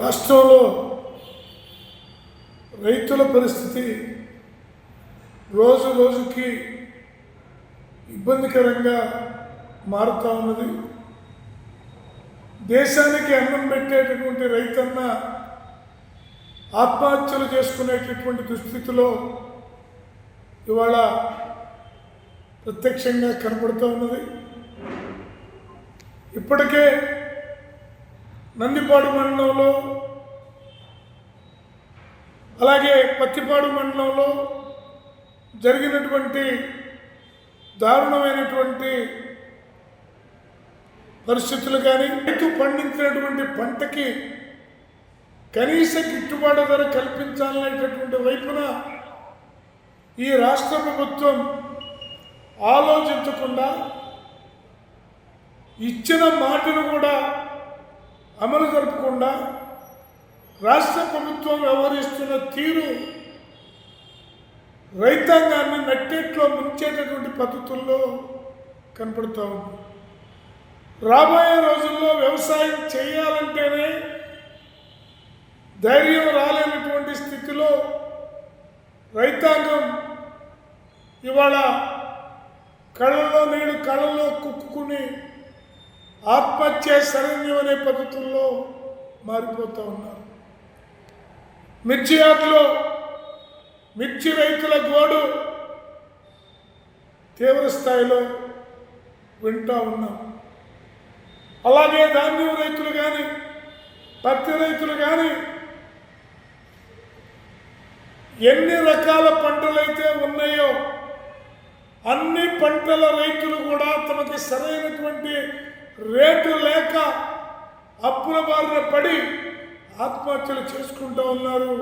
రాష్ట్రంలో రైతుల పరిస్థితి రోజు రోజుకి ఇబ్బందికరంగా మారుతూ ఉన్నది. దేశానికి అన్నం పెట్టేటటువంటి రైతన్న ఆత్మహత్యలు చేసుకునేటటువంటి దుస్థితిలో ఇవాళ ప్రత్యక్షంగా కనబడుతూ ఉన్నది. ఇప్పటికే నందిపాడు మండలంలో అలాగే పత్తిపాడు మండలంలో జరిగినటువంటి దారుణమైనటువంటి పరిస్థితులు కానీ రైతు పండించినటువంటి పంటకి కనీస గిట్టుబాటు ధర కల్పించాలనేటటువంటి వైపున ఈ రాష్ట్ర ప్రభుత్వం ఆలోచించకుండా ఇచ్చిన మాటను కూడా అమలు జరపకుండా రాష్ట్ర ప్రభుత్వం వ్యవహరిస్తున్న తీరు రైతాంగాన్ని నట్టేట్లో ముంచేటటువంటి పద్ధతుల్లో కనపడుతూ ఉంది. రాబోయే రోజుల్లో వ్యవసాయం చేయాలంటేనే ధైర్యం రాలేనటువంటి స్థితిలో రైతాంగం ఇవాళ కళ్ళలో నీళ్ళు కళ్ళలో కుక్కుని ఆత్మహత్య శరణ్యం అనే పద్ధతుల్లో మారిపోతూ ఉన్నారు. మిర్చి ఆకులు మిర్చి రైతుల గోడు తీవ్ర స్థాయిలో వింటూ ఉన్నాం. అలాగే ధాన్యం రైతులు కానీ పత్తి రైతులు కానీ ఎన్ని రకాల పంటలైతే ఉన్నాయో అన్ని పంటల రైతులు కూడా తమకి సరైనటువంటి రేటు లేక అప్పుల బారిన పడి ఆత్మహత్యలు చేసుకుంటూ ఉన్నారు.